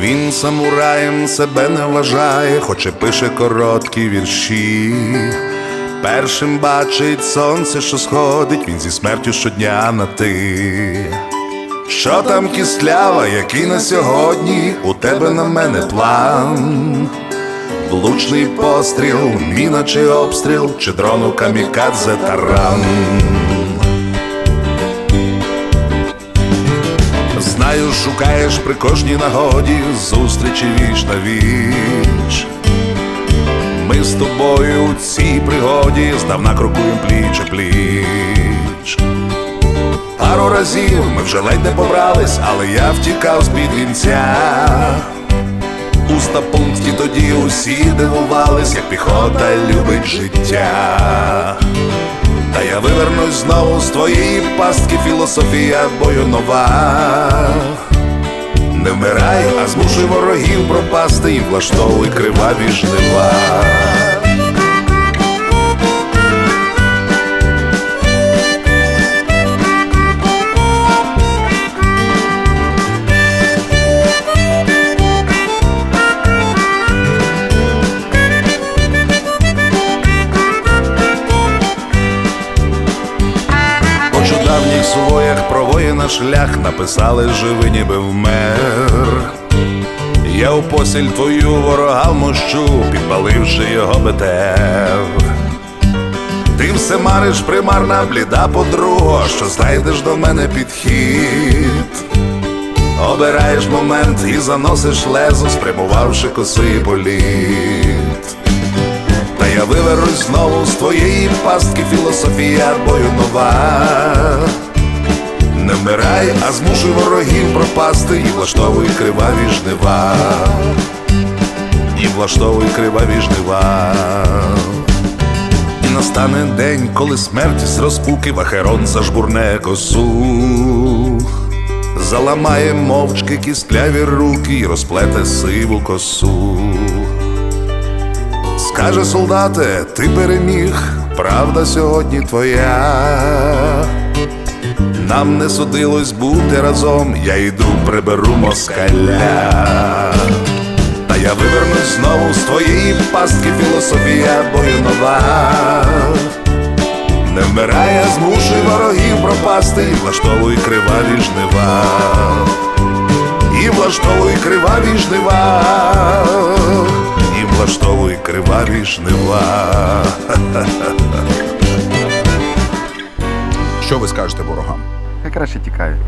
Він самураєм себе не вважає, хоч і пише короткі вірші. Першим бачить сонце, що сходить, він зі смертю щодня на ти. Що там кислява, який на сьогодні у тебе на мене план? Влучний постріл, міна чи обстріл, чи дрону камікадзе таран. Знаю, шукаєш при кожній нагоді зустрічі віч на віч. Ми з тобою у цій пригоді здавна крокуєм пліч о пліч. Пару разів ми вже ледь не побрались, але я втікав з-під вінця. У стапункті тоді усі дивувались, як піхота любить життя. Та я вивернусь знову з твоєї пастки, філософія бою нова. Не вмирай, а змушуй ворогів пропасти і влаштовуй криваві жнива. Хоч у давніх своїх про воїна шлях написали живи, ніби вмер. Я у посіль твою ворога мощу, підпаливши його БТР. Ти все мариш, примарна бліда подруга, що знайдеш до мене підхід. Обираєш момент і заносиш лезо, спрямувавши косий політ. Та я виверусь знову з твоєї пастки, філософія бою нова. Не а змушуй ворогів пропасти і влаштовуй криваві жнива. І влаштовуй криваві жнива. І настане день, коли смерть з розпуки вахерон зажбурне косу. Заламає мовчки кістляві руки і розплете сиву косу. Скаже солдате, ти переміг, правда сьогодні твоя. Нам не судилось бути разом, я йду, приберу москаля. Та я вивернусь знову з твоєї пастки, філософія бою нова. Не вмирає, змушуй ворогів пропасти і влаштовуй криваві жнива. І влаштовуй криваві жнива. І влаштовуй криваві жнива. Що ви скажете ворогам? краще тікають.